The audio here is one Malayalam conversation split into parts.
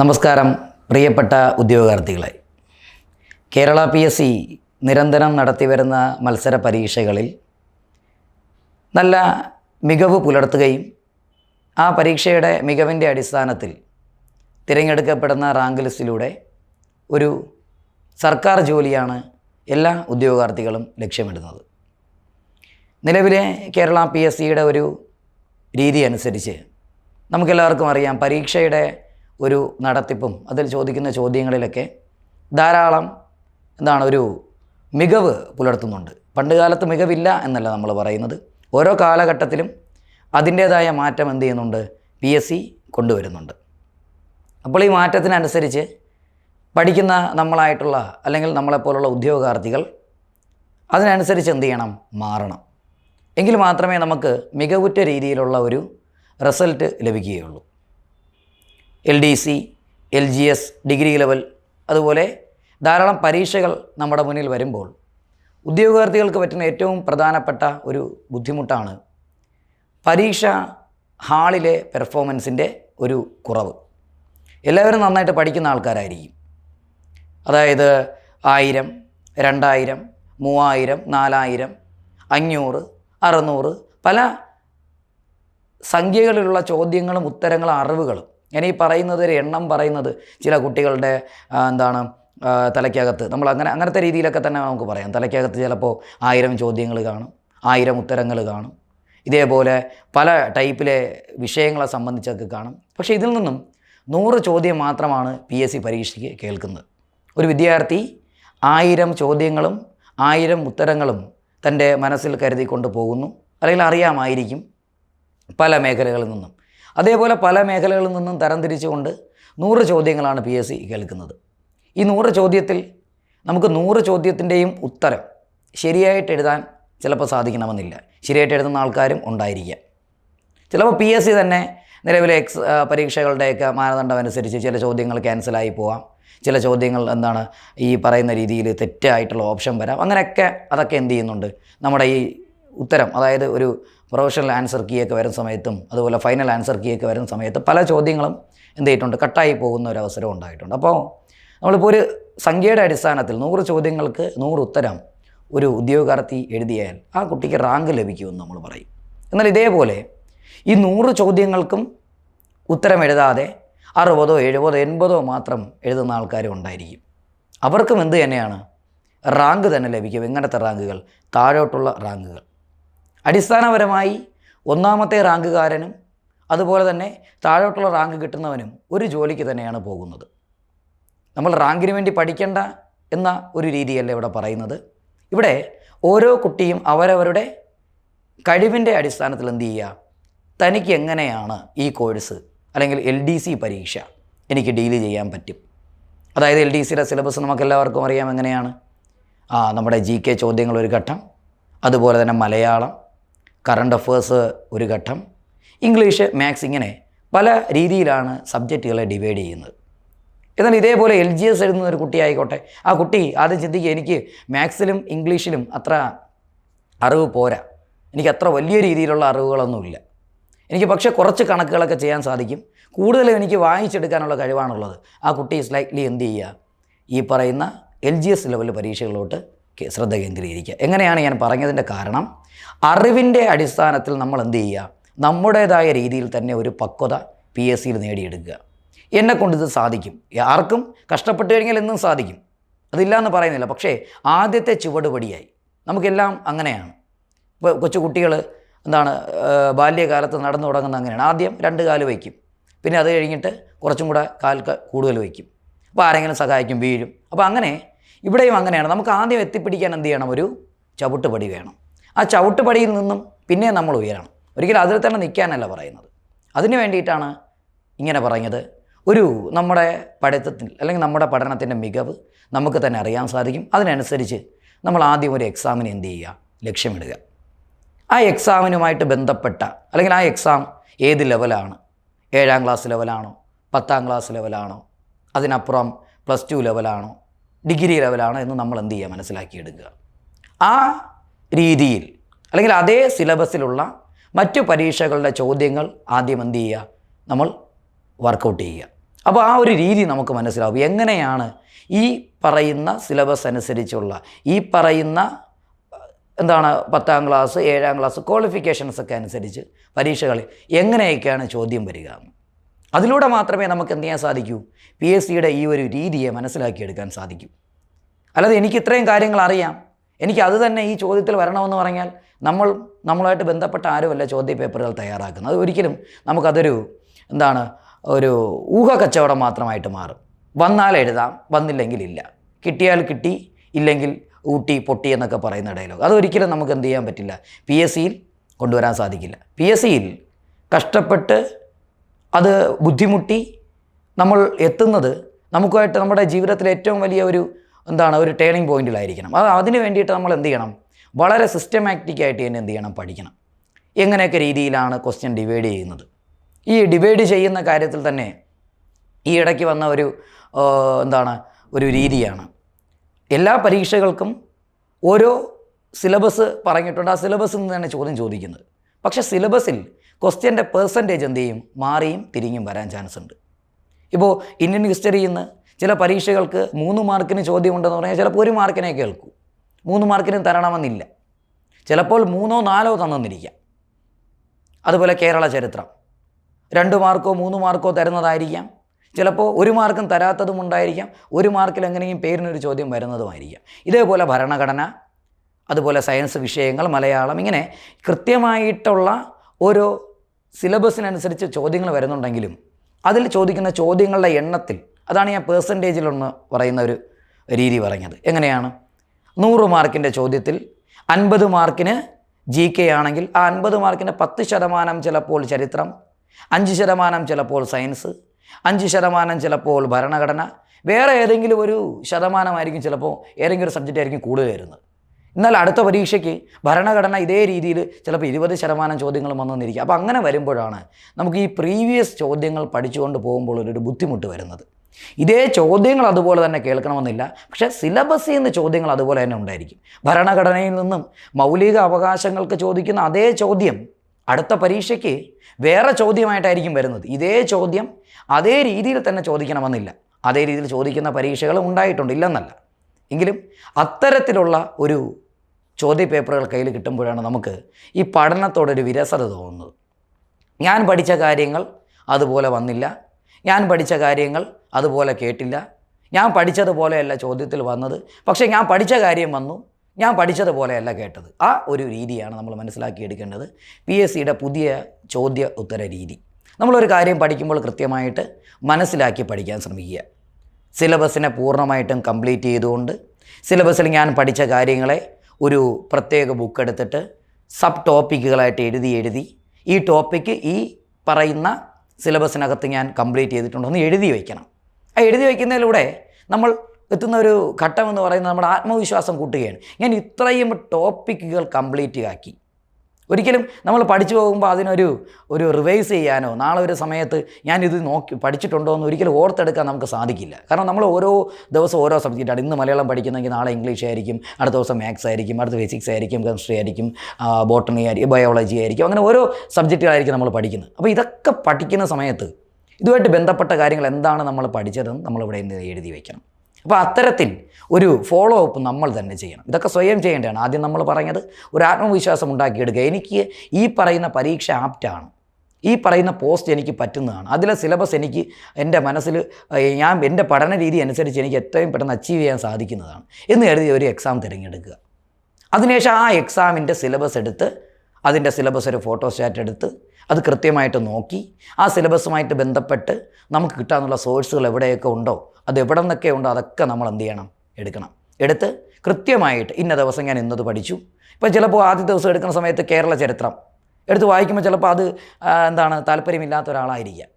നമസ്കാരം പ്രിയപ്പെട്ട ഉദ്യോഗാർത്ഥികളെ. കേരള പി എസ് സി നിരന്തരം നടത്തിവരുന്ന മത്സര പരീക്ഷകളിൽ നല്ല മികവ് പുലർത്തുകയും ആ പരീക്ഷയുടെ മികവിന്റെ അടിസ്ഥാനത്തിൽ തിരഞ്ഞെടുക്കപ്പെടുന്ന റാങ്ക് ലിസ്റ്റിലൂടെ ഒരു സർക്കാർ ജോലിയാണ് എല്ലാ ഉദ്യോഗാർത്ഥികളും ലക്ഷ്യമിടുന്നത്. നിലവിലെ കേരള പി എസ് സിയുടെ ഒരു രീതി അനുസരിച്ച് നമുക്കെല്ലാവർക്കും അറിയാം പരീക്ഷയുടെ ഒരു നടത്തിപ്പും അതിൽ ചോദിക്കുന്ന ചോദ്യങ്ങളിലൊക്കെ ധാരാളം എന്താണ് ഒരു മികവ് പുലർത്തുന്നുണ്ട്. പണ്ട് കാലത്ത് മികവില്ല എന്നല്ല നമ്മൾ പറയുന്നത്. ഓരോ കാലഘട്ടത്തിലും അതിന്റേതായ മാറ്റം എന്ത് ചെയ്യുന്നുണ്ട്? പി എസ് സി കൊണ്ടുവരുന്നുണ്ട്. അപ്പോൾ ഈ മാറ്റത്തിനനുസരിച്ച് പഠിക്കുന്ന നമ്മളായിട്ടുള്ള അല്ലെങ്കിൽ നമ്മളെപ്പോലുള്ള ഉദ്യോഗാർത്ഥികൾ അതിനനുസരിച്ച് എന്ത് ചെയ്യണം? മാറണം. എങ്കിൽ മാത്രമേ നമുക്ക് മികവുറ്റ രീതിയിലുള്ള ഒരു റിസൾട്ട് ലഭിക്കുകയുള്ളൂ. L D C L G S degree level അതുപോലെ ധാരാളം പരീക്ഷകൾ നമ്മുടെ മുന്നിൽ വരുമ്പോൾ ഉദ്യോഗാർത്ഥികൾക്ക് പറ്റുന്ന ഏറ്റവും പ്രധാനപ്പെട്ട ഒരു ബുദ്ധിമുട്ടാണ് പരീക്ഷ ഹാളിലെ പെർഫോമൻസിന്റെ ഒരു കുറവ്. എല്ലാവരും നന്നായിട്ട് പഠിക്കുന്ന ആൾക്കാരായിരിക്കും. അതായത് ആയിരം രണ്ടായിരം മൂവായിരം നാലായിരം അഞ്ഞൂറ് അറുന്നൂറ് പല സംഖ്യകളിലുള്ള ചോദ്യങ്ങളും ഉത്തരങ്ങളും അറിവുകളും ഞാൻ ഈ പറയുന്നത് ഒരു എണ്ണം പറയുന്നത് ചില കുട്ടികളുടെ എന്താണ് തലയ്ക്കകത്ത്. നമ്മൾ അങ്ങനെ അങ്ങനത്തെ രീതിയിലൊക്കെ തന്നെ നമുക്ക് പറയാം. തലയ്ക്കകത്ത് ചിലപ്പോൾ ആയിരം ചോദ്യങ്ങൾ കാണും ആയിരം ഉത്തരങ്ങൾ കാണും. ഇതേപോലെ പല ടൈപ്പിലെ വിഷയങ്ങളെ സംബന്ധിച്ചൊക്കെ കാണും. പക്ഷേ ഇതിൽ നിന്നും നൂറ് ചോദ്യം മാത്രമാണ് പി എസ് സി പരീക്ഷയ്ക്ക് കേൾക്കുന്നത്. ഒരു വിദ്യാർത്ഥി ആയിരം ചോദ്യങ്ങളും ആയിരം ഉത്തരങ്ങളും തന്റെ മനസ്സിൽ കരുതിക്കൊണ്ട് പോകുന്നു. അല്ലെങ്കിൽ അറിയാമായിരിക്കും പല മേഖലകളിൽ നിന്നും. അതേപോലെ പല മേഖലകളിൽ നിന്നും തരംതിരിച്ചുകൊണ്ട് നൂറ് ചോദ്യങ്ങളാണ് പി എസ് സി കേൾക്കുന്നത്. ഈ നൂറ് ചോദ്യത്തിൽ നമുക്ക് നൂറ് ചോദ്യത്തിന്റെയും ഉത്തരം ശരിയായിട്ട് എഴുതാൻ ചിലപ്പോൾ സാധിക്കണമെന്നില്ല. ശരിയായിട്ട് എഴുതുന്ന ആൾക്കാരും ഉണ്ടായിരിക്കാം. ചിലപ്പോൾ പി എസ് സി തന്നെ നിലവിലെ എക്സ് പരീക്ഷകളുടെയൊക്കെ മാനദണ്ഡം അനുസരിച്ച് ചില ചോദ്യങ്ങൾ ക്യാൻസലായി പോവാം. ചില ചോദ്യങ്ങൾ എന്താണ് ഈ പറയുന്ന രീതിയിൽ തെറ്റായിട്ടുള്ള ഓപ്ഷൻ വരാം. അങ്ങനെയൊക്കെ അതൊക്കെ എന്ത് ചെയ്യുന്നുണ്ട്? നമ്മുടെ ഈ ഉത്തരം അതായത് ഒരു പ്രൊഫഷണൽ ആൻസർ കീയൊക്കെ വരുന്ന സമയത്തും അതുപോലെ ഫൈനൽ ആൻസർ കീയൊക്കെ വരുന്ന സമയത്ത് പല ചോദ്യങ്ങളും എന്ത് ചെയ്തിട്ടുണ്ട്? കട്ടായി പോകുന്ന ഒരു അവസരം ഉണ്ടായിട്ടുണ്ട്. അപ്പോൾ നമ്മളിപ്പോൾ ഒരു സംഖ്യയുടെ അടിസ്ഥാനത്തിൽ നൂറ് ചോദ്യങ്ങൾക്ക് നൂറ് ഉത്തരം ഒരു ഉദ്യോഗാർത്ഥി എഴുതിയാൽ ആ കുട്ടിക്ക് റാങ്ക് ലഭിക്കുമെന്ന് നമ്മൾ പറയും. എന്നാൽ ഇതേപോലെ ഈ നൂറ് ചോദ്യങ്ങൾക്കും ഉത്തരം എഴുതാതെ അറുപതോ എഴുപതോ എൺപതോ മാത്രം എഴുതുന്ന ആൾക്കാരും ഉണ്ടായിരിക്കും. അവർക്കും എന്ത് തന്നെയാണ്? റാങ്ക് തന്നെ ലഭിക്കും. എങ്ങനത്തെ റാങ്കുകൾ? താഴോട്ടുള്ള റാങ്കുകൾ. അടിസ്ഥാനപരമായി ഒന്നാമത്തെ റാങ്കുകാരനും അതുപോലെ തന്നെ താഴോട്ടുള്ള റാങ്ക് കിട്ടുന്നവനും ഒരു ജോലിക്ക് തന്നെയാണ് പോകുന്നത്. നമ്മൾ റാങ്കിന് വേണ്ടി പഠിക്കേണ്ട എന്ന ഒരു രീതിയല്ല ഇവിടെ പറയുന്നത്. ഇവിടെ ഓരോ കുട്ടിയും അവരവരുടെ കഴിവിന്റെ അടിസ്ഥാനത്തിൽ എന്ത് ചെയ്യുക? തനിക്ക് എങ്ങനെയാണ് ഈ കോഴ്സ് അല്ലെങ്കിൽ എൽ ഡി സി പരീക്ഷ എനിക്ക് ഡീൽ ചെയ്യാൻ പറ്റും? അതായത് എൽ ഡി സിയുടെ സിലബസ് നമുക്ക് എല്ലാവർക്കും അറിയാം എങ്ങനെയാണ്. ആ നമ്മുടെ ജി കെ ചോദ്യങ്ങൾ ഒരു ഘട്ടം അതുപോലെ തന്നെ മലയാളം കറണ്ട് അഫേഴ്സ് ഒരു ഘട്ടം. ഇംഗ്ലീഷ് മാത്സ് ഇങ്ങനെ പല രീതിയിലാണ് സബ്ജക്റ്റുകളെ ഡിവൈഡ് ചെയ്യുന്നത്. എന്നാൽ ഇതേപോലെ എൽ ജി എസ് എഴുതുന്ന ഒരു കുട്ടി ആയിക്കോട്ടെ ആ കുട്ടി ആദ്യം ചിന്തിക്കുക എനിക്ക് മാത്സിലും ഇംഗ്ലീഷിലും അത്ര അറിവ് പോരാ. എനിക്ക് അത്ര വലിയ രീതിയിലുള്ള അറിവുകളൊന്നുമില്ല എനിക്ക് പക്ഷേ കുറച്ച് കണക്കുകളൊക്കെ ചെയ്യാൻ സാധിക്കും. കൂടുതലും എനിക്ക് വായിച്ചെടുക്കാനുള്ള കഴിവാണുള്ളത്. ആ കുട്ടി സ്ലൈറ്റ്ലി എന്ത് ചെയ്യുക? ഈ പറയുന്ന എൽ ജി എസ് ലെവൽ പരീക്ഷകളിലോട്ട് ശ്രദ്ധ കേന്ദ്രീകരിക്കുക. എങ്ങനെയാണ് ഞാൻ പറഞ്ഞതിന്റെ കാരണം? അറിവിന്റെ അടിസ്ഥാനത്തിൽ നമ്മൾ എന്ത് ചെയ്യുക? നമ്മുടേതായ രീതിയിൽ തന്നെ ഒരു പക്വത പി എസ് സിയിൽ നേടിയെടുക്കുക. എന്നെ കൊണ്ട് ഇത് സാധിക്കും. ആർക്കും കഷ്ടപ്പെട്ട് കഴിഞ്ഞാൽ എന്നും സാധിക്കും. അതില്ല എന്ന് പറയുന്നില്ല. പക്ഷേ ആദ്യത്തെ ചുവടുപടിയായി. നമുക്കെല്ലാം അങ്ങനെയാണ്. ഇപ്പോൾ കൊച്ചു കുട്ടികൾ എന്താണ് ബാല്യകാലത്ത് നടന്നു തുടങ്ങുന്ന അങ്ങനെയാണ്. ആദ്യം രണ്ട് കാൽ വയ്ക്കും. പിന്നെ അത് കഴിഞ്ഞിട്ട് കുറച്ചും കൂടെ കാൽ കൂടുതൽ വയ്ക്കും. അപ്പോൾ ആരെങ്കിലും സഹായിക്കും വീഴും. അപ്പോൾ അങ്ങനെ ഇവിടെയും അങ്ങനെയാണ്. നമുക്ക് ആദ്യം എത്തിപ്പിടിക്കാൻ എന്ത് ചെയ്യണം? ഒരു ചവിട്ടുപടി വേണം. ആ ചവിട്ടുപടിയിൽ നിന്നും പിന്നെ നമ്മൾ ഉയരണം. ഒരിക്കലും അതിൽ തന്നെ നിൽക്കാനല്ല പറയുന്നത്. അതിന് വേണ്ടിയിട്ടാണ് ഇങ്ങനെ പറഞ്ഞത് ഒരു നമ്മുടെ പഠിത്തത്തിൽ അല്ലെങ്കിൽ നമ്മുടെ പഠനത്തിന്റെ മികവ് നമുക്ക് തന്നെ അറിയാൻ സാധിക്കും. അതിനനുസരിച്ച് നമ്മൾ ആദ്യം ഒരു എക്സാമിന് എന്ത് ചെയ്യുക? ലക്ഷ്യമിടുക. ആ എക്സാമിനുമായിട്ട് ബന്ധപ്പെട്ട അല്ലെങ്കിൽ ആ എക്സാം ഏത് ലെവലാണ് ഏഴാം ക്ലാസ് ലെവലാണോ പത്താം ക്ലാസ് ലെവലാണോ അതിനപ്പുറം പ്ലസ് ടു ലെവലാണോ ഡിഗ്രി ലെവലാണോ എന്ന് നമ്മൾ എന്ത് ചെയ്യുക? മനസ്സിലാക്കിയെടുക്കുക. ആ രീതിയിൽ അല്ലെങ്കിൽ അതേ സിലബസിലുള്ള മറ്റു പരീക്ഷകളുടെ ചോദ്യങ്ങൾ ആദ്യം എന്ത് ചെയ്യുക? നമ്മൾ വർക്കൗട്ട് ചെയ്യുക. അപ്പോൾ ആ ഒരു രീതി നമുക്ക് മനസ്സിലാവും. എങ്ങനെയാണ് ഈ പറയുന്ന സിലബസ് അനുസരിച്ചുള്ള ഈ പറയുന്ന എന്താണ് പത്താം ക്ലാസ് ഏഴാം ക്ലാസ് ക്വാളിഫിക്കേഷൻസ് ഒക്കെ അനുസരിച്ച് പരീക്ഷകളിൽ എങ്ങനെയൊക്കെയാണ് ചോദ്യം വരിക? അതിലൂടെ മാത്രമേ നമുക്ക് എന്ത് ചെയ്യാൻ സാധിക്കൂ? പി എസ് സിയുടെ ഈ ഒരു രീതിയെ മനസ്സിലാക്കിയെടുക്കാൻ സാധിക്കൂ. അല്ലാതെ എനിക്ക് ഇത്രയും കാര്യങ്ങൾ അറിയാം. എനിക്ക് അത് തന്നെ ഈ ചോദ്യത്തിൽ വരണമെന്ന് പറഞ്ഞാൽ നമ്മൾ നമ്മളായിട്ട് ബന്ധപ്പെട്ട ആരുമല്ല ചോദ്യ പേപ്പറുകൾ തയ്യാറാക്കുന്നത്. അത് ഒരിക്കലും നമുക്കതൊരു എന്താണ് ഒരു ഊഹ കച്ചവടം മാത്രമായിട്ട് മാറും. വന്നാൽ എഴുതാം വന്നില്ലെങ്കിൽ ഇല്ല. കിട്ടിയാൽ കിട്ടി ഇല്ലെങ്കിൽ ഊട്ടി പൊട്ടി എന്നൊക്കെ പറയുന്ന ഡയലോഗ് അതൊരിക്കലും നമുക്ക് എന്ത് ചെയ്യാൻ പറ്റില്ല. പി എസ് സിയിൽ കൊണ്ടുവരാൻ സാധിക്കില്ല. പി എസ് സിയിൽ കഷ്ടപ്പെട്ട് അത് ബുദ്ധിമുട്ടി നമ്മൾ എത്തുന്നത് നമുക്കായിട്ട് നമ്മുടെ ജീവിതത്തിലെ ഏറ്റവും വലിയ ഒരു എന്താണ് ഒരു ടേണിംഗ് പോയിന്റിലായിരിക്കണം. അത് അതിന് വേണ്ടിയിട്ട് നമ്മൾ എന്ത് ചെയ്യണം? വളരെ സിസ്റ്റമാറ്റിക്കായിട്ട് തന്നെ എന്ത് ചെയ്യണം? പഠിക്കണം. എങ്ങനെയൊക്കെ രീതിയിലാണ് ക്വസ്റ്റ്യൻ ഡിവൈഡ് ചെയ്യുന്നത്? ഈ ഡിവൈഡ് ചെയ്യുന്ന കാര്യത്തിൽ തന്നെ ഈ ഇടയ്ക്ക് വന്ന ഒരു എന്താണ് ഒരു രീതിയാണ്. എല്ലാ പരീക്ഷകൾക്കും ഓരോ സിലബസ് പറഞ്ഞിട്ടുണ്ട്. ആ സിലബസിൽ നിന്ന് തന്നെ ചോദ്യം ചോദിക്കുന്നത്. പക്ഷേ സിലബസിൽ ക്വസ്റ്റ്യന്റെ പേഴ്സന്റേജ് എന്ത് ചെയ്യും? മാറിയും തിരിഞ്ഞും വരാൻ ചാൻസ് ഉണ്ട്. ഇപ്പോൾ ഇന്ത്യൻ ഹിസ്റ്ററിയിൽ നിന്ന് ചില പരീക്ഷകൾക്ക് മൂന്ന് മാർക്കിന് ചോദ്യം ഉണ്ടെന്ന് പറഞ്ഞാൽ ചിലപ്പോൾ ഒരു മാർക്കിനെ കേൾക്കൂ. മൂന്ന് മാർക്കിനും തരണമെന്നില്ല. ചിലപ്പോൾ മൂന്നോ നാലോ തന്നെന്നിരിക്കാം അതുപോലെ കേരള ചരിത്രം. രണ്ട് മാർക്കോ മൂന്ന് മാർക്കോ തരുന്നതായിരിക്കാം. ചിലപ്പോൾ ഒരു മാർക്കും തരാത്തതും ഉണ്ടായിരിക്കാം. ഒരു മാർക്കിൽ എങ്ങനെയും പേരിനൊരു ചോദ്യം വരുന്നതുമായിരിക്കാം. ഇതേപോലെ ഭരണഘടന അതുപോലെ സയൻസ് വിഷയങ്ങൾ മലയാളം ഇങ്ങനെ കൃത്യമായിട്ടുള്ള ഓരോ സിലബസിനനുസരിച്ച് ചോദ്യങ്ങൾ വരുന്നുണ്ടെങ്കിലും അതിൽ ചോദിക്കുന്ന ചോദ്യങ്ങളുടെ എണ്ണത്തിൽ അതാണ് ഞാൻ പേഴ്സന്റേജിലൊന്ന് പറയുന്ന ഒരു രീതി പറഞ്ഞത്. എങ്ങനെയാണ്? നൂറ് മാർക്കിന്റെ ചോദ്യത്തിൽ അൻപത് മാർക്കിന് ജി കെ ആണെങ്കിൽ ആ അൻപത് മാർക്കിന് പത്ത് ശതമാനം ചിലപ്പോൾ ചരിത്രം അഞ്ച് ശതമാനം ചിലപ്പോൾ സയൻസ് അഞ്ച് ശതമാനം ചിലപ്പോൾ ഭരണഘടന വേറെ ഏതെങ്കിലും ഒരു ശതമാനമായിരിക്കും ചിലപ്പോൾ ഏതെങ്കിലും ഒരു സബ്ജക്റ്റ് ആയിരിക്കും കൂടുതൽ വരുന്നത്. എന്നാൽ അടുത്ത പരീക്ഷയ്ക്ക് ഭരണഘടന ഇതേ രീതിയിൽ ചിലപ്പോൾ ഇരുപത് ശതമാനം ചോദ്യങ്ങൾ വന്നെന്നിരിക്കും അപ്പോൾ അങ്ങനെ വരുമ്പോഴാണ് നമുക്ക് ഈ പ്രീവിയസ് ചോദ്യങ്ങൾ പഠിച്ചുകൊണ്ട് പോകുമ്പോൾ ഒരു ബുദ്ധിമുട്ട് വരുന്നത്. ഇതേ ചോദ്യങ്ങൾ അതുപോലെ തന്നെ കേൾക്കണമെന്നില്ല. പക്ഷേ സിലബസിൽ നിന്ന് ചോദ്യങ്ങൾ അതുപോലെ തന്നെ ഉണ്ടായിരിക്കും. ഭരണഘടനയിൽ നിന്നും മൗലിക അവകാശങ്ങൾക്ക് ചോദിക്കുന്ന അതേ ചോദ്യം അടുത്ത പരീക്ഷയ്ക്ക് വേറെ ചോദ്യമായിട്ടായിരിക്കും വരുന്നത്. ഇതേ ചോദ്യം അതേ രീതിയിൽ തന്നെ ചോദിക്കണമെന്നില്ല. അതേ രീതിയിൽ ചോദിക്കുന്ന പരീക്ഷകൾ ഉണ്ടായിട്ടുണ്ട്. ഇല്ലെന്നല്ല. എങ്കിലും അത്തരത്തിലുള്ള ഒരു ചോദ്യ പേപ്പറുകൾ കയ്യിൽ കിട്ടുമ്പോഴാണ് നമുക്ക് ഈ പഠനത്തോടൊരു വിരസത തോന്നുന്നത്. ഞാൻ പഠിച്ച കാര്യങ്ങൾ അതുപോലെ വന്നില്ല. ഞാൻ പഠിച്ച കാര്യങ്ങൾ അതുപോലെ കേട്ടില്ല. ഞാൻ പഠിച്ചതുപോലെയല്ല ചോദ്യത്തിൽ വന്നത്. പക്ഷേ ഞാൻ പഠിച്ച കാര്യം വന്നു. ഞാൻ പഠിച്ചതുപോലെയല്ല കേട്ടത്. ആ ഒരു രീതിയാണ് നമ്മൾ മനസ്സിലാക്കിയെടുക്കേണ്ടത് പി എസ് സിയുടെ പുതിയ ചോദ്യ ഉത്തര രീതി. നമ്മളൊരു കാര്യം പഠിക്കുമ്പോൾ കൃത്യമായിട്ട് മനസ്സിലാക്കി പഠിക്കാൻ ശ്രമിക്കുക. സിലബസിനെ പൂർണമായിട്ടും കംപ്ലീറ്റ് ചെയ്തുകൊണ്ട് സിലബസിൽ ഞാൻ പഠിച്ച കാര്യങ്ങളെ ഒരു പ്രത്യേക ബുക്ക് എടുത്തിട്ട് സബ് ടോപ്പിക്കുകളായിട്ട് എഴുതി എഴുതി ഈ ടോപ്പിക്ക് ഈ പറയുന്ന സിലബസിനകത്ത് ഞാൻ കംപ്ലീറ്റ് ചെയ്തിട്ടുണ്ടെന്ന് എഴുതി വയ്ക്കണം. എഴുതി വയ്ക്കുന്നതിലൂടെ നമ്മൾ എത്തുന്ന ഒരു ഘട്ടം എന്ന് പറയുന്നത് നമ്മുടെ ആത്മവിശ്വാസം കൂട്ടുകയാണ്. ഞാൻ ഇത്രയും ടോപ്പിക്കുകൾ കംപ്ലീറ്റ് ആക്കി. ഒരിക്കലും നമ്മൾ പഠിച്ചു പോകുമ്പോൾ അതിനൊരു ഒരു റിവൈസ് ചെയ്യാനോ നാളെ ഒരു സമയത്ത് ഞാനിത് നോക്കി പഠിച്ചിട്ടുണ്ടോ എന്ന് ഒരിക്കലും ഓർത്തെടുക്കാൻ നമുക്ക് സാധിക്കില്ല. കാരണം നമ്മൾ ഓരോ ദിവസം ഓരോ സബ്ജക്റ്റാണ്. ഇന്ന് മലയാളം പഠിക്കുന്നെങ്കിൽ നാളെ ഇംഗ്ലീഷ് ആയിരിക്കും അടുത്ത ദിവസം മാത്സ് ആയിരിക്കും അടുത്ത ഫിസിക്സ് ആയിരിക്കും കെമിസ്ട്രി ആയിരിക്കും ബോട്ടണി ആയിരിക്കും ബയോളജി ആയിരിക്കും അങ്ങനെ ഓരോ സബ്ജക്റ്റുകളായിരിക്കും നമ്മൾ പഠിക്കുന്നത്. അപ്പോൾ ഇതൊക്കെ പഠിക്കുന്ന സമയത്ത് ഇതുമായിട്ട് ബന്ധപ്പെട്ട കാര്യങ്ങൾ എന്താണ് നമ്മൾ പഠിച്ചതെന്ന് നമ്മളിവിടെ എഴുതി വയ്ക്കണം അപ്പോൾ അത്തരത്തിൽ ഒരു ഫോളോ അപ്പ് നമ്മൾ തന്നെ ചെയ്യണം. ഇതൊക്കെ സ്വയം ചെയ്യേണ്ടതാണ്. ആദ്യം നമ്മൾ പറഞ്ഞത് ഒരു ആത്മവിശ്വാസം ഉണ്ടാക്കിയെടുക്കുക. എനിക്ക് ഈ പറയുന്ന പരീക്ഷ ആപ്റ്റാണ് ഈ പറയുന്ന പോസ്റ്റ് എനിക്ക് പറ്റുന്നതാണ്. അതിലെ സിലബസ് എനിക്ക് എന്റെ മനസ്സിൽ ഞാൻ എന്റെ പഠന രീതി അനുസരിച്ച് എനിക്ക് എത്രയും പെട്ടെന്ന് അച്ചീവ് ചെയ്യാൻ സാധിക്കുന്നതാണ് എന്ന് കരുതി ഒരു എക്സാം തിരഞ്ഞെടുക്കുക. അതിനുശേഷം ആ എക്സാമിന്റെ സിലബസ് എടുത്ത് അതിന്റെ സിലബസ് ഒരു ഫോട്ടോസ്റ്റാറ്റ് എടുത്ത് അത് കൃത്യമായിട്ട് നോക്കി ആ സിലബസുമായിട്ട് ബന്ധപ്പെട്ട് നമുക്ക് കിട്ടാനുള്ള സോഴ്സുകൾ എവിടെയൊക്കെ ഉണ്ടോ അത് എവിടെ നിന്നൊക്കെ ഉണ്ടോ അതൊക്കെ നമ്മൾ എന്ത് ചെയ്യണം എടുക്കണം. എടുത്ത് കൃത്യമായിട്ട് ഇന്ന ദിവസം ഞാൻ ഇന്നത് പഠിച്ചു. ഇപ്പോൾ ചിലപ്പോൾ ആദ്യ ദിവസം എടുക്കുന്ന സമയത്ത് കേരള ചരിത്രം. എടുത്ത് വായിക്കുമ്പോൾ ചിലപ്പോൾ അത് എന്താണ് താല്പര്യമില്ലാത്ത ഒരാളായിരിക്കാം.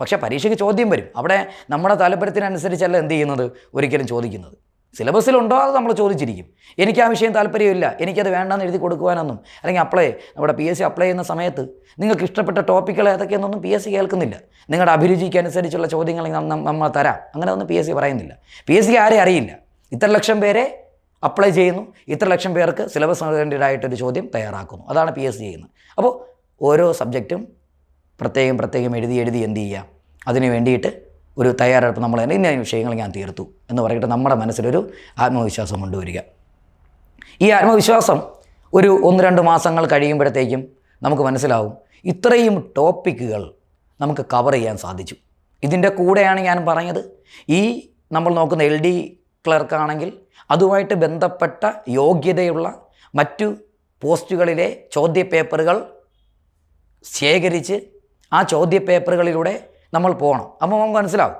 പക്ഷേ പരീക്ഷയ്ക്ക് ചോദ്യം വരും. അവിടെ നമ്മുടെ താല്പര്യത്തിനനുസരിച്ചല്ല എന്ത് ചെയ്യുന്നത്? ഒരിക്കലും ചോദിക്കുന്നത്. സിലബസിലുണ്ടോ അത് നമ്മൾ ചോദിച്ചിരിക്കും. എനിക്ക് ആ വിഷയം താല്പര്യമില്ല എനിക്കത് വേണ്ടെന്ന് എഴുതി കൊടുക്കുവാനൊന്നും. അല്ലെങ്കിൽ അപ്ലൈ നമ്മുടെ പി എസ് സി അപ്ലൈ ചെയ്യുന്ന സമയത്ത് നിങ്ങൾക്ക് ഇഷ്ടപ്പെട്ട ടോപ്പിക്കുകൾ ഏതൊക്കെയെന്നൊന്നും പി എസ് സി കേൾക്കുന്നില്ല. നിങ്ങളുടെ അഭിരുചിക്ക് അനുസരിച്ചുള്ള ചോദ്യങ്ങൾ നമ്മൾ തരാം. അങ്ങനെ ഒന്നും പി എസ് സി പറയുന്നില്ല. പി എസ് സി ആരെയും അറിയില്ല. ഇത്ര ലക്ഷം പേരെ അപ്ലൈ ചെയ്യുന്നു. ഇത്ര ലക്ഷം പേർക്ക് സിലബസ് ഓറിയന്റഡായിട്ടൊരു ചോദ്യം തയ്യാറാക്കുന്നു. അതാണ് പി എസ് സി ചെയ്യുന്നത്. അപ്പോൾ ഓരോ സബ്ജക്റ്റും പ്രത്യേകം പ്രത്യേകം എഴുതി എഴുതി എന്ത് ചെയ്യുക അതിന് വേണ്ടിയിട്ട് ഒരു തയ്യാറെടുപ്പ് നമ്മൾ തന്നെ ഇന്ന വിഷയങ്ങൾ ഞാൻ തീർത്തു എന്ന് പറഞ്ഞിട്ട് നമ്മുടെ മനസ്സിലൊരു ആത്മവിശ്വാസം കൊണ്ടുവരിക. ഈ ആത്മവിശ്വാസം ഒരു ഒന്ന് രണ്ട് മാസങ്ങൾ കഴിയുമ്പോഴത്തേക്കും നമുക്ക് മനസ്സിലാവും ഇത്രയും ടോപ്പിക്കുകൾ നമുക്ക് കവർ ചെയ്യാൻ സാധിച്ചു. ഇതിന്റെ കൂടെയാണ് ഞാൻ പറഞ്ഞത്. ഈ നമ്മൾ നോക്കുന്ന എൽ ഡി ക്ലർക്കാണെങ്കിൽ അതുമായിട്ട് ബന്ധപ്പെട്ട യോഗ്യതയുള്ള മറ്റു പോസ്റ്റുകളിലെ ചോദ്യപേപ്പറുകൾ ശേഖരിച്ച് ആ ചോദ്യപേപ്പറുകളിലൂടെ നമ്മൾ പോകണം. അപ്പോൾ നമുക്ക് മനസ്സിലാവും.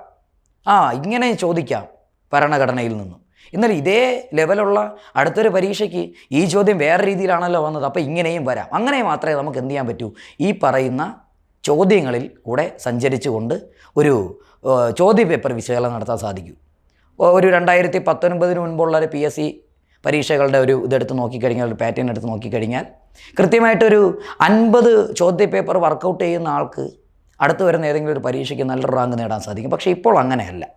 ആ ഇങ്ങനെ ചോദിക്കാം ഭരണഘടനയിൽ നിന്നും. എന്നാൽ ഇതേ ലെവലുള്ള അടുത്തൊരു പരീക്ഷയ്ക്ക് ഈ ചോദ്യം വേറെ രീതിയിലാണല്ലോ വന്നത്. അപ്പോൾ ഇങ്ങനെയും വരാം. അങ്ങനെ മാത്രമേ നമുക്ക് എന്ത് ചെയ്യാൻ പറ്റൂ? ഈ പറയുന്ന ചോദ്യങ്ങളിൽ കൂടെ സഞ്ചരിച്ചുകൊണ്ട് ഒരു ചോദ്യ പേപ്പർ വിശകലനം നടത്താൻ സാധിക്കൂ. ഒരു രണ്ടായിരത്തി പത്തൊൻപതിന് മുൻപുള്ള ഒരു പി എസ് സി പരീക്ഷകളുടെ ഒരു ഇതെടുത്ത് നോക്കിക്കഴിഞ്ഞാൽ ഒരു പാറ്റേൺ എടുത്ത് നോക്കിക്കഴിഞ്ഞാൽ കൃത്യമായിട്ടൊരു അൻപത് ചോദ്യ പേപ്പർ വർക്കൗട്ട് ചെയ്യുന്ന ആൾക്ക് അടുത്ത് വരുന്ന ഏതെങ്കിലും ഒരു പരീക്ഷയ്ക്ക് നല്ല റാങ്ക് നേടാൻ സാധിക്കും. പക്ഷേ ഇപ്പോൾ അങ്ങനെയല്ല.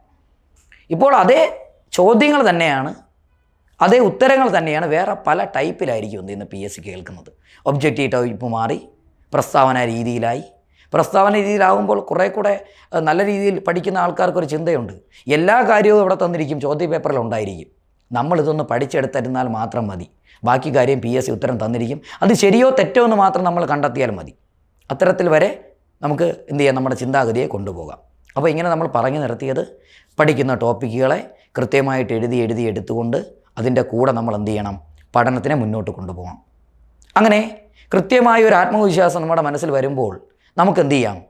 ഇപ്പോൾ അതേ ചോദ്യങ്ങൾ തന്നെയാണ് അതേ ഉത്തരങ്ങൾ തന്നെയാണ് വേറെ പല ടൈപ്പിലായിരിക്കും ഇന്ന് പി എസ് സി കേൾക്കുന്നത്. ഒബ്ജക്റ്റീവ് ടൈപ്പ് മാറി പ്രസ്താവന രീതിയിലായി. പ്രസ്താവന രീതിയിലാകുമ്പോൾ കുറേ കൂടെ നല്ല രീതിയിൽ പഠിക്കുന്ന ആൾക്കാർക്കൊരു ചിന്തയുണ്ട്. എല്ലാ കാര്യവും ഇവിടെ തന്നിരിക്കും ചോദ്യപേപ്പറിൽ ഉണ്ടായിരിക്കും. നമ്മളിതൊന്ന് പഠിച്ചെടുത്തിരുന്നാൽ മാത്രം മതി. ബാക്കി കാര്യം പി എസ് സി ഉത്തരം തന്നിരിക്കും. അത് ശരിയോ തെറ്റോ എന്ന് മാത്രം നമ്മൾ കണ്ടെത്തിയാൽ മതി. അത്തരത്തിൽ വരെ നമുക്ക് എന്ത് ചെയ്യാം? നമ്മുടെ ചിന്താഗതിയെ കൊണ്ടുപോകാം. അപ്പോൾ ഇങ്ങനെ നമ്മൾ പറഞ്ഞു നിർത്തിയത് പഠിക്കുന്ന ടോപ്പിക്കുകളെ കൃത്യമായിട്ട് എഴുതി എഴുതി എടുത്തുകൊണ്ട് അതിന്റെ കൂടെ നമ്മൾ എന്ത് ചെയ്യണം? പഠനത്തിനെ മുന്നോട്ട് കൊണ്ടുപോകണം. അങ്ങനെ കൃത്യമായ ഒരു ആത്മവിശ്വാസം നമ്മുടെ മനസ്സിൽ വരുമ്പോൾ നമുക്ക് എന്ത് ചെയ്യാം?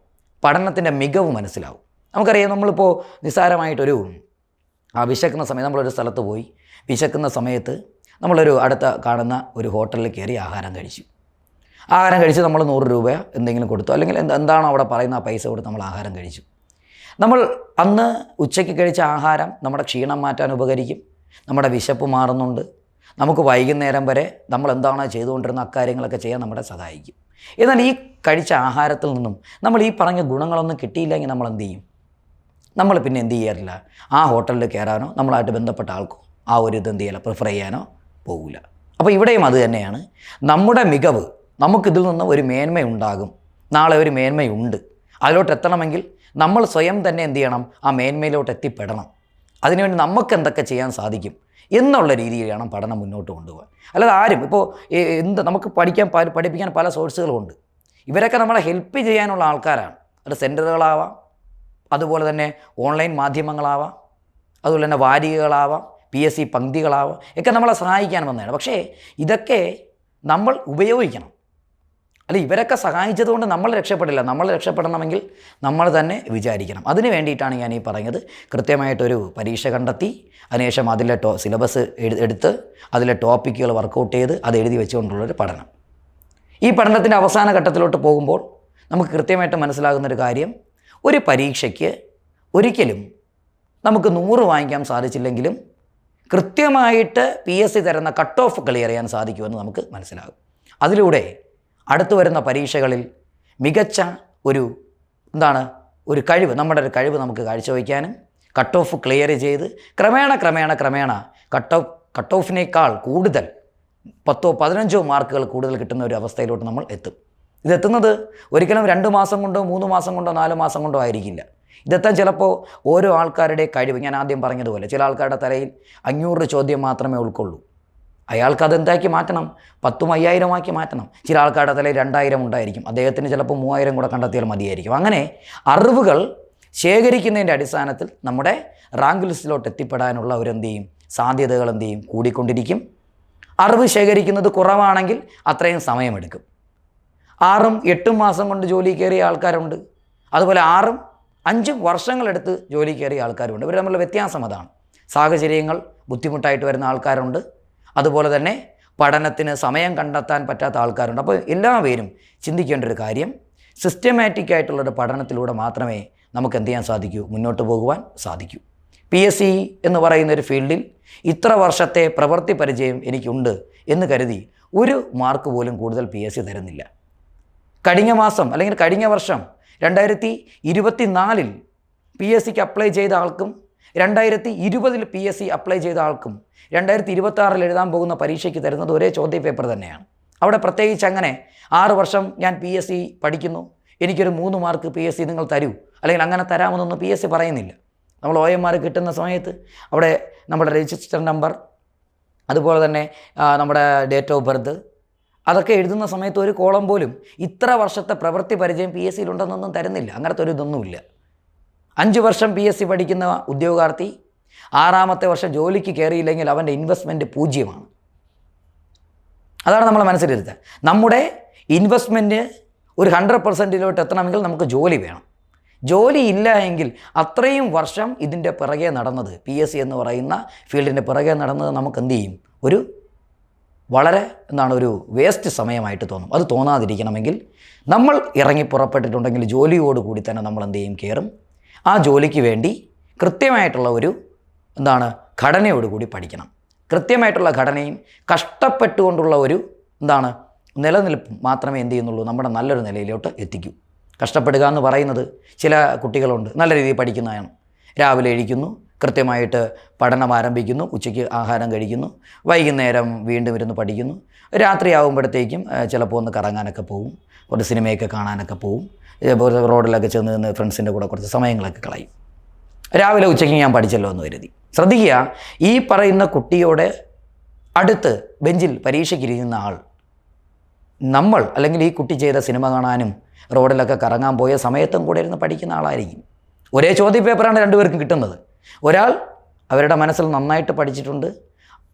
പഠനത്തിന്റെ മികവ് മനസ്സിലാവും. നമുക്കറിയാം നമ്മളിപ്പോൾ നിസ്സാരമായിട്ടൊരു ആ വിശക്കുന്ന സമയത്ത് നമ്മളൊരു സ്ഥലത്ത് പോയി വിശക്കുന്ന സമയത്ത് നമ്മളൊരു അടുത്ത കാണുന്ന ഒരു ഹോട്ടലിൽ കയറി ആഹാരം കഴിച്ചു. ആഹാരം കഴിച്ച് നമ്മൾ നൂറ് രൂപ എന്തെങ്കിലും കൊടുത്തു. അല്ലെങ്കിൽ എന്ത് എന്താണോ അവിടെ പറയുന്ന ആ പൈസ കൊടുത്ത് നമ്മൾ ആഹാരം കഴിച്ചു. നമ്മൾ അന്ന് ഉച്ചയ്ക്ക് കഴിച്ച ആഹാരം നമ്മുടെ ക്ഷീണം മാറ്റാൻ ഉപകരിക്കും. നമ്മുടെ വിശപ്പ് മാറുന്നുണ്ട്. നമുക്ക് വൈകുന്നേരം വരെ നമ്മൾ എന്താണോ ചെയ്തുകൊണ്ടിരുന്ന അക്കാര്യങ്ങളൊക്കെ ചെയ്യാൻ നമ്മളെ സഹായിക്കും. എന്നാൽ ഈ കഴിച്ച ആഹാരത്തിൽ നിന്നും നമ്മൾ ഈ പറഞ്ഞ ഗുണങ്ങളൊന്നും കിട്ടിയില്ലെങ്കിൽ നമ്മൾ എന്ത് ചെയ്യും? നമ്മൾ പിന്നെ എന്ത് ചെയ്യാറില്ല. ആ ഹോട്ടലിൽ കയറാനോ നമ്മളായിട്ട് ബന്ധപ്പെട്ട ആൾക്കോ ആ ഒരു ഇത് എന്ത് ചെയ്യില്ല പ്രിഫർ ചെയ്യാനോ പോകില്ല അപ്പോൾ ഇവിടെയും അത് തന്നെയാണ്. നമ്മുടെ മികവ് നമുക്കിതിൽ നിന്ന് ഒരു മേന്മയുണ്ടാകും നാളെ ഒരു മേന്മയുണ്ട്. അതിലോട്ട് എത്തണമെങ്കിൽ നമ്മൾ സ്വയം തന്നെ എന്ത് ചെയ്യണം? ആ മേന്മയിലോട്ട് എത്തിപ്പെടണം. അതിനുവേണ്ടി നമുക്ക് എന്തൊക്കെ ചെയ്യാൻ സാധിക്കും? എന്നുള്ള രീതിയിൽ വേണം പഠനം മുന്നോട്ട് കൊണ്ടുപോകാൻ. അല്ലാതെ ആരും ഇപ്പോൾ എന്ത് നമുക്ക് പഠിക്കാൻ പഠിപ്പിക്കാൻ പല സോഴ്സുകളുമുണ്ട് ഇവരൊക്കെ നമ്മളെ ഹെൽപ്പ് ചെയ്യാനുള്ള ആൾക്കാരാണ്. അത് സെന്ററുകളാവാം അതുപോലെ തന്നെ ഓൺലൈൻ മാധ്യമങ്ങളാവാം. അതുപോലെ തന്നെ വാരികകളാവാം. പി എസ് സി പങ്ക്തികളാവാം. ഒക്കെ നമ്മളെ സഹായിക്കാൻ വന്നതാണ്. പക്ഷേ ഇതൊക്കെ നമ്മൾ ഉപയോഗിക്കണം. അല്ല ഇവരൊക്കെ സഹായിച്ചതുകൊണ്ട് നമ്മൾ രക്ഷപ്പെടില്ല. നമ്മൾ രക്ഷപ്പെടണമെങ്കിൽ നമ്മൾ തന്നെ വിചാരിക്കണം. അതിന് വേണ്ടിയിട്ടാണ് ഞാൻ ഈ പറഞ്ഞത് കൃത്യമായിട്ടൊരു പരീക്ഷ കണ്ടെത്തി അതിനുശേഷം അതിലെ ടോ സിലബസ് എടുത്ത് അതിലെ ടോപ്പിക്കുകൾ വർക്കൗട്ട് ചെയ്ത് അത് എഴുതി വെച്ചുകൊണ്ടുള്ളൊരു പഠനം. ഈ പഠനത്തിന്റെ അവസാന ഘട്ടത്തിലോട്ട് പോകുമ്പോൾ നമുക്ക് കൃത്യമായിട്ട് മനസ്സിലാകുന്നൊരു കാര്യം ഒരു പരീക്ഷയ്ക്ക് ഒരിക്കലും നമുക്ക് നൂറ് വാങ്ങിക്കാൻ സാധിച്ചില്ലെങ്കിലും കൃത്യമായിട്ട് പി എസ് സി തരുന്ന കട്ട് ഓഫ് ക്ലിയർ ചെയ്യാൻ സാധിക്കുമെന്ന് നമുക്ക് മനസ്സിലാകും. അതിലൂടെ അടുത്തു വരുന്ന പരീക്ഷകളിൽ മികച്ച ഒരു എന്താണ് ഒരു കഴിവ് നമ്മുടെ ഒരു കഴിവ് നമുക്ക് കാഴ്ചവെക്കാനും കട്ട് ഓഫ് ക്ലിയർ ചെയ്ത് ക്രമേണ ക്രമേണ ക്രമേണ കട്ട് ഓഫ് കട്ട് ഓഫിനേക്കാൾ കൂടുതൽ പത്തോ പതിനഞ്ചോ മാർക്കുകൾ കൂടുതൽ കിട്ടുന്ന ഒരു അവസ്ഥയിലോട്ട് നമ്മൾ എത്തും. ഇതെത്തുന്നത് ഒരിക്കലും രണ്ട് മാസം കൊണ്ടോ മൂന്ന് മാസം കൊണ്ടോ നാല് മാസം കൊണ്ടോ ആയിരിക്കില്ല. ഇതെത്താൻ ചിലപ്പോൾ ഓരോ ആൾക്കാരുടെ കഴിവ് ഞാൻ ആദ്യം പറഞ്ഞതുപോലെ ചില ആൾക്കാരുടെ തലയിൽ അഞ്ഞൂറ് ചോദ്യം മാത്രമേ ഉൾക്കൊള്ളൂ. അയാൾക്ക് അതെന്താക്കി മാറ്റണം? പത്തും അയ്യായിരം ആക്കി മാറ്റണം. ചില ആൾക്കാരുടെ തലയിൽ രണ്ടായിരം ഉണ്ടായിരിക്കും. അദ്ദേഹത്തിന് ചിലപ്പോൾ മൂവായിരം കൂടെ കണ്ടെത്തിയാൽ മതിയായിരിക്കും. അങ്ങനെ അറിവുകൾ ശേഖരിക്കുന്നതിന്റെ അടിസ്ഥാനത്തിൽ നമ്മുടെ റാങ്ക് ലിസ്റ്റിലോട്ട് എത്തിപ്പെടാനുള്ള എന്ത് ചെയ്യും? സാധ്യതകൾ എന്ത് ചെയ്യും? കൂടിക്കൊണ്ടിരിക്കും. അറിവ് ശേഖരിക്കുന്നത് കുറവാണെങ്കിൽ അത്രയും സമയമെടുക്കും. ആറും എട്ടും മാസം കൊണ്ട് ജോലി കയറിയ ആൾക്കാരുണ്ട്. അതുപോലെ ആറും അഞ്ചും വർഷങ്ങളെടുത്ത് ജോലി കയറിയ ആൾക്കാരുണ്ട്. ഇവർ തമ്മിലുള്ള വ്യത്യാസം അതാണ്. സാഹചര്യങ്ങൾ ബുദ്ധിമുട്ടായിട്ട് വരുന്ന ആൾക്കാരുണ്ട്. അതുപോലെ തന്നെ പഠനത്തിന് സമയം കണ്ടെത്താൻ പറ്റാത്ത ആൾക്കാരുണ്ട്. അപ്പോൾ എല്ലാവരും ചിന്തിക്കേണ്ട ഒരു കാര്യം സിസ്റ്റമാറ്റിക് ആയിട്ടുള്ളൊരു പഠനത്തിലൂടെ മാത്രമേ നമുക്ക് എന്ത് ചെയ്യാൻ സാധിക്കൂ? മുന്നോട്ട് പോകുവാൻ സാധിക്കൂ. പി എസ് സി എന്ന് പറയുന്ന ഒരു ഫീൽഡിൽ ഇത്ര വർഷത്തെ പ്രവൃത്തി പരിചയം എനിക്കുണ്ട് എന്ന് കരുതി ഒരു മാർക്ക് പോലും കൂടുതൽ പി എസ് സി തരുന്നില്ല. കഴിഞ്ഞ മാസം അല്ലെങ്കിൽ കഴിഞ്ഞ വർഷം രണ്ടായിരത്തി ഇരുപത്തി നാലിൽ പി എസ് സിക്ക് അപ്ലൈ ചെയ്ത ആൾക്കും രണ്ടായിരത്തി ഇരുപതിൽ പി എസ് സി അപ്ലൈ ചെയ്ത ആൾക്കും രണ്ടായിരത്തി ഇരുപത്തി ആറിൽ എഴുതാൻ പോകുന്ന പരീക്ഷയ്ക്ക് തരുന്നത് ഒരേ ചോദ്യ പേപ്പർ തന്നെയാണ്. അവിടെ പ്രത്യേകിച്ച് അങ്ങനെ ആറ് വർഷം ഞാൻ പി എസ് സി പഠിക്കുന്നു. എനിക്കൊരു മൂന്ന് മാർക്ക് പി എസ് സി നിങ്ങൾ തരൂ. അല്ലെങ്കിൽ അങ്ങനെ തരാമെന്നൊന്നും പി എസ് സി പറയുന്നില്ല. നമ്മൾ ഒ എം ആർ കിട്ടുന്ന സമയത്ത് അവിടെ നമ്മുടെ രജിസ്റ്റർ നമ്പർ അതുപോലെ തന്നെ നമ്മുടെ ഡേറ്റ് ഓഫ് ബർത്ത് അതൊക്കെ എഴുതുന്ന സമയത്ത് ഒരു കോളം പോലും ഇത്ര വർഷത്തെ പ്രവൃത്തി പരിചയം പി എസ് സിയിലുണ്ടെന്നൊന്നും തരുന്നില്ല. അങ്ങനത്തെ ഒരു ഇതൊന്നുമില്ല. അഞ്ച് വർഷം പി എസ് സി പഠിക്കുന്ന ഉദ്യോഗാർത്ഥി ആറാമത്തെ വർഷം ജോലിക്ക് കയറിയില്ലെങ്കിൽ അവന്റെ ഇൻവെസ്റ്റ്മെന്റ് പൂജ്യമാണ്. അതാണ് നമ്മൾ മനസ്സിലിരുത്തുക. നമ്മുടെ ഇൻവെസ്റ്റ്മെന്റ് ഒരു ഹൺഡ്രഡ് പെർസെന്റിലോട്ട് എത്തണമെങ്കിൽ നമുക്ക് ജോലി വേണം. ജോലി ഇല്ല എങ്കിൽ അത്രയും വർഷം ഇതിന്റെ പിറകെ നടന്നത് പി എസ് സി എന്ന് പറയുന്ന ഫീൽഡിന്റെ പിറകെ നടന്നത് നമുക്ക് എന്ത് ചെയ്യും? ഒരു വളരെ എന്താണ് ഒരു വേസ്റ്റ് സമയമായിട്ട് തോന്നും. അത് തോന്നാതിരിക്കണമെങ്കിൽ നമ്മൾ ഇറങ്ങി പുറപ്പെട്ടിട്ടുണ്ടെങ്കിൽ ജോലിയോടുകൂടി തന്നെ നമ്മൾ എന്ത് ചെയ്യും? കയറും. ആ ജോലിക്ക് വേണ്ടി കൃത്യമായിട്ടുള്ള ഒരു എന്താണ് ഘടനയോടുകൂടി പഠിക്കണം. കൃത്യമായിട്ടുള്ള ഘടനയും കഷ്ടപ്പെട്ടുകൊണ്ടുള്ള ഒരു എന്താണ് നിലനിൽപ്പ് മാത്രമേ എന്ത് ചെയ്യുന്നുള്ളൂ നമ്മുടെ നല്ലൊരു നിലയിലോട്ട് എത്തിക്കൂ. കഷ്ടപ്പെടുക എന്ന് പറയുന്നത് ചില കുട്ടികളുണ്ട് നല്ല രീതിയിൽ പഠിക്കുന്നതാണ്. രാവിലെ എഴുതിക്കുന്നു കൃത്യമായിട്ട് പഠനം ആരംഭിക്കുന്നു ഉച്ചയ്ക്ക് ആഹാരം കഴിക്കുന്നു വൈകുന്നേരം വീണ്ടും ഇരുന്ന് പഠിക്കുന്നു. രാത്രിയാവുമ്പോഴത്തേക്കും ചിലപ്പോൾ ഒന്ന് കറങ്ങാനൊക്കെ പോവും ഒരു സിനിമയൊക്കെ കാണാനൊക്കെ പോവും. ഇതേപോലെ റോഡിലൊക്കെ ചെന്ന് നിന്ന് ഫ്രണ്ട്സിന്റെ കൂടെ കുറച്ച് സമയങ്ങളൊക്കെ കളയും. രാവിലെ ഉച്ചയ്ക്ക് ഞാൻ പഠിച്ചല്ലോ എന്ന് കരുതി. ശ്രദ്ധിക്കുക ഈ പറയുന്ന കുട്ടിയോടെ അടുത്ത് ബെഞ്ചിൽ പരീക്ഷയ്ക്കിരിക്കുന്ന ആൾ നമ്മൾ അല്ലെങ്കിൽ ഈ കുട്ടി ചെയ്ത സിനിമ കാണാനും റോഡിലൊക്കെ കറങ്ങാൻ പോയ സമയത്തും കൂടെ ഇരുന്ന് പഠിക്കുന്ന ആളായിരിക്കും. ഒരേ ചോദ്യ പേപ്പറാണ് രണ്ടുപേർക്കും കിട്ടുന്നത്. ഒരാൾ അവരുടെ മനസ്സിൽ നന്നായിട്ട് പഠിച്ചിട്ടുണ്ട്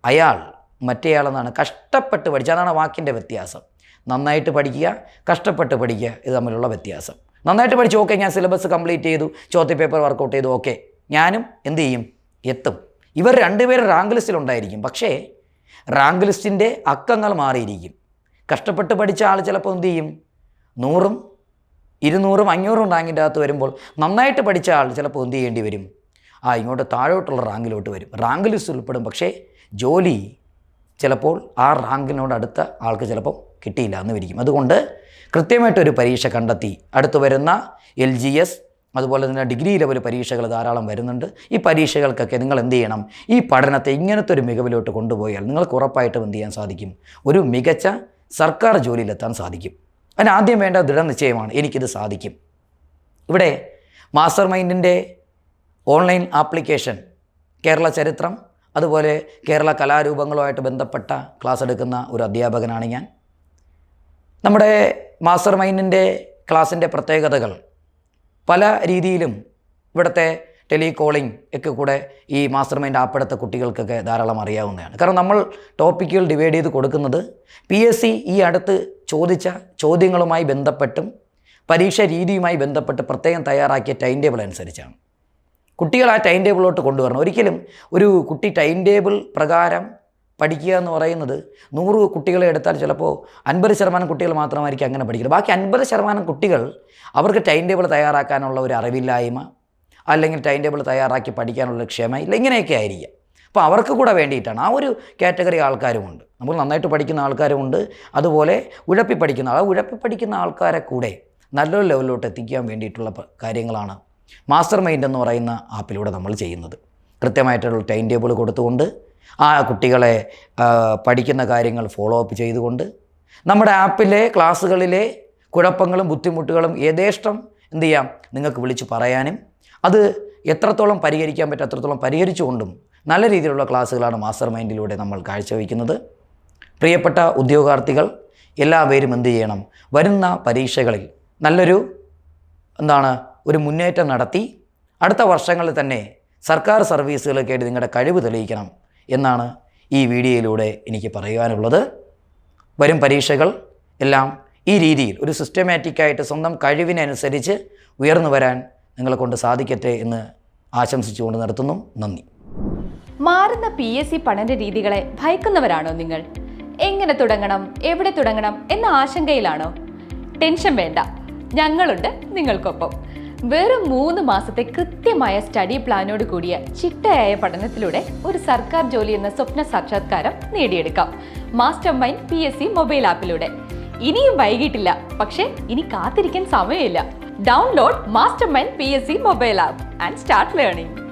അയാൾ മറ്റേയാളെന്നാണ് കഷ്ടപ്പെട്ട് പഠിച്ചത്. അതാണ് വാക്കിന്റെ വ്യത്യാസം. നന്നായിട്ട് പഠിക്കുക കഷ്ടപ്പെട്ട് പഠിക്കുക. ഇത് തമ്മിലുള്ള വ്യത്യാസം. നന്നായിട്ട് പഠിച്ചു ഓക്കെ ഞാൻ സിലബസ് കംപ്ലീറ്റ് ചെയ്തു ചോദ്യ പേപ്പർ വർക്കൗട്ട് ചെയ്തു ഓക്കെ. ഞാനും എന്ത് ചെയ്യും? എത്തും. ഇവർ രണ്ടുപേരും റാങ്ക് ലിസ്റ്റിൽ ഉണ്ടായിരിക്കും. പക്ഷേ റാങ്ക് ലിസ്റ്റിന്റെ അക്കങ്ങൾ മാറിയിരിക്കും. കഷ്ടപ്പെട്ട് പഠിച്ച ആൾ ചിലപ്പോൾ എന്ത് ചെയ്യും? നൂറും ഇരുന്നൂറും അഞ്ഞൂറും റാങ്കിന്റെ അകത്ത് വരുമ്പോൾ നന്നായിട്ട് പഠിച്ച ആൾ ചിലപ്പോൾ എന്ത് ചെയ്യേണ്ടി വരും? ആ ഇങ്ങോട്ട് താഴോട്ടുള്ള റാങ്കിലോട്ട് വരും. റാങ്ക് ലിസ്റ്റ് ഉൾപ്പെടും. പക്ഷേ ജോലി ചിലപ്പോൾ ആ റാങ്കിനോട് അടുത്ത ആൾക്ക് ചിലപ്പോൾ കിട്ടിയില്ല എന്ന് വരിക്കും. അതുകൊണ്ട് കൃത്യമായിട്ടൊരു പരീക്ഷ കണ്ടെത്തി. അടുത്ത് വരുന്ന എൽ ജി എസ് അതുപോലെ തന്നെ ഡിഗ്രി ലെവൽ പരീക്ഷകൾ ധാരാളം വരുന്നുണ്ട്. ഈ പരീക്ഷകൾക്കൊക്കെ നിങ്ങൾ എന്ത് ചെയ്യണം? ഈ പഠനത്തെ ഇങ്ങനത്തെ ഒരു മികവിലോട്ട് കൊണ്ടുപോയാൽ നിങ്ങൾക്ക് ഉറപ്പായിട്ടും എന്ത് ചെയ്യാൻ സാധിക്കും? ഒരു മികച്ച സർക്കാർ ജോലിയിലെത്താൻ സാധിക്കും. അതിന് ആദ്യം വേണ്ട ദൃഢനിശ്ചയമാണ്. എനിക്കിത് സാധിക്കും. ഇവിടെ മാസ്റ്റർ മൈൻഡിന്റെ ഓൺലൈൻ ആപ്ലിക്കേഷൻ കേരള ചരിത്രം അതുപോലെ കേരള കലാരൂപങ്ങളുമായിട്ട് ബന്ധപ്പെട്ട ക്ലാസ് എടുക്കുന്ന ഒരു അധ്യാപകനാണ് ഞാൻ. നമ്മുടെ മാസ്റ്റർ മൈൻഡിന്റെ ക്ലാസ്സിന്റെ പ്രത്യേകതകൾ പല രീതിയിലും ഇവിടുത്തെ ടെലികോളിംഗ് ഒക്കെ കൂടെ ഈ മാസ്റ്റർ മൈൻഡ് ആപ്പെടുത്ത കുട്ടികൾക്കൊക്കെ ധാരാളം അറിയാവുന്നതാണ്. കാരണം നമ്മൾ ടോപ്പിക്കുകൾ ഡിവൈഡ് ചെയ്ത് കൊടുക്കുന്നത് പി എസ് സി ഈ അടുത്ത് ചോദിച്ച ചോദ്യങ്ങളുമായി ബന്ധപ്പെട്ടും പരീക്ഷ രീതിയുമായി ബന്ധപ്പെട്ട് പ്രത്യേകം തയ്യാറാക്കിയ ടൈം ടേബിൾ അനുസരിച്ചാണ്. കുട്ടികൾ ആ ടൈം ടേബിളിലോട്ട് കൊണ്ടുവരണം. ഒരിക്കലും ഒരു കുട്ടി ടൈം ടേബിൾ പ്രകാരം പഠിക്കുക എന്ന് പറയുന്നത് നൂറ് കുട്ടികളെ എടുത്താൽ ചിലപ്പോൾ അൻപത് ശതമാനം കുട്ടികൾ മാത്രമായിരിക്കും അങ്ങനെ പഠിക്കുന്നത് ബാക്കി അൻപത് ശതമാനം കുട്ടികൾ അവർക്ക് ടൈം ടേബിൾ തയ്യാറാക്കാനുള്ള ഒരു അറിവില്ലായ്മ അല്ലെങ്കിൽ ടൈം ടേബിൾ തയ്യാറാക്കി പഠിക്കാനുള്ള ക്ഷമ ഇല്ല ഇങ്ങനെയൊക്കെ ആയിരിക്കാം. അപ്പോൾ അവർക്ക് കൂടെ വേണ്ടിയിട്ടാണ്. ആ ഒരു കാറ്റഗറി ആൾക്കാരുമുണ്ട്. നമ്മൾ നന്നായിട്ട് പഠിക്കുന്ന ആൾക്കാരുമുണ്ട്. അതുപോലെ ഉഴപ്പി പഠിക്കുന്ന ആ ഉഴപ്പി പഠിക്കുന്ന ആൾക്കാരെ കൂടെ നല്ലൊരു ലെവലിലോട്ട് എത്തിക്കാൻ വേണ്ടിയിട്ടുള്ള കാര്യങ്ങളാണ് മാസ്റ്റർ മൈൻഡ് എന്ന് പറയുന്ന ആപ്പിലൂടെ നമ്മൾ ചെയ്യുന്നത്. കൃത്യമായിട്ടുള്ള ടൈം ടേബിൾ കൊടുത്തുകൊണ്ട് ആ കുട്ടികളെ പഠിക്കുന്ന കാര്യങ്ങൾ ഫോളോ അപ്പ് ചെയ്തുകൊണ്ട് നമ്മുടെ ആപ്പിലെ ക്ലാസ്സുകളിലെ കുഴപ്പങ്ങളും ബുദ്ധിമുട്ടുകളും യഥേഷ്ടം എന്ത് ചെയ്യാം? നിങ്ങൾക്ക് വിളിച്ച് പറയാനും അത് എത്രത്തോളം പരിഹരിക്കാൻ പറ്റും അത്രത്തോളം പരിഹരിച്ചുകൊണ്ടും നല്ല രീതിയിലുള്ള ക്ലാസ്സുകളാണ് മാസ്റ്റർ മൈൻഡിലൂടെ നമ്മൾ കാഴ്ചവെക്കുന്നത്. പ്രിയപ്പെട്ട ഉദ്യോഗാർത്ഥികൾ എല്ലാവരും എന്ത് ചെയ്യണം? വരുന്ന പരീക്ഷകളിൽ നല്ലൊരു എന്താണ് ഒരു മുന്നേറ്റം നടത്തി അടുത്ത വർഷങ്ങളിൽ തന്നെ സർക്കാർ സർവീസുകളൊക്കെ ആയിട്ട് നിങ്ങളുടെ കഴിവ് തെളിയിക്കണം. എന്നാണ് ഈ വീഡിയോയിലൂടെ എനിക്ക് പറയുവാനുള്ളത്. വരും പരീക്ഷകൾ എല്ലാം ഈ രീതിയിൽ ഒരു സിസ്റ്റമാറ്റിക്കായിട്ട് സ്വന്തം കഴിവിനനുസരിച്ച് ഉയർന്നു വരാൻ നിങ്ങളെ കൊണ്ട് സാധിക്കട്ടെ എന്ന് ആശംസിച്ചുകൊണ്ട് നടത്തുന്നു നന്ദി. മാറുന്ന പി എസ് സി പഠന രീതികളെ ഭയക്കുന്നവരാണോ നിങ്ങൾ? എങ്ങനെ തുടങ്ങണം എവിടെ തുടങ്ങണം എന്ന ആശങ്കയിലാണോ? ടെൻഷൻ വേണ്ട. ഞങ്ങളുണ്ട് നിങ്ങൾക്കൊപ്പം. വെറും മൂന്ന് മാസത്തെ കൃത്യമായ സ്റ്റഡി പ്ലാനോട് കൂടിയ ചിട്ടയായ പഠനത്തിലൂടെ ഒരു സർക്കാർ ജോലി എന്ന സ്വപ്ന സാക്ഷാത്കാരം നേടിയെടുക്കാം. Master mind P S C mobile ആപ്പിലൂടെ ഇനിയും വൈകിട്ടില്ല പക്ഷേ ഇനി കാത്തിരിക്കാൻ സമയമില്ല. Download master mind P S C mobile app and start learning